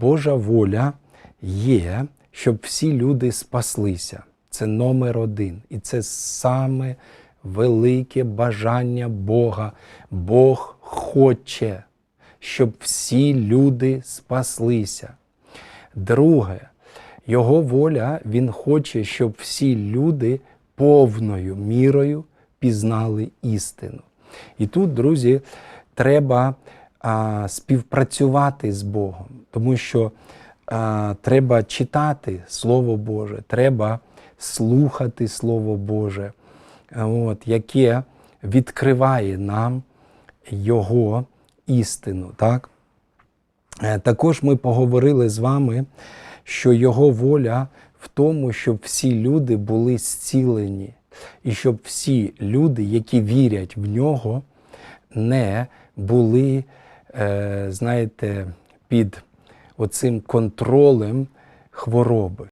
Божа воля є, щоб всі люди спаслися. Це номер один. І це саме велике бажання Бога. Бог хоче, щоб всі люди спаслися. Друге, Його воля, Він хоче, щоб всі люди повною мірою пізнали істину. І тут, друзі, треба а, співпрацювати з Богом, тому що а, треба читати Слово Боже, треба слухати Слово Боже, от, яке відкриває нам Його істину. Так? Е, Також ми поговорили з вами, що Його воля в тому, щоб всі люди були зцілені, і щоб всі люди, які вірять в нього, не були, е, знаєте, під оцим контролем хвороби.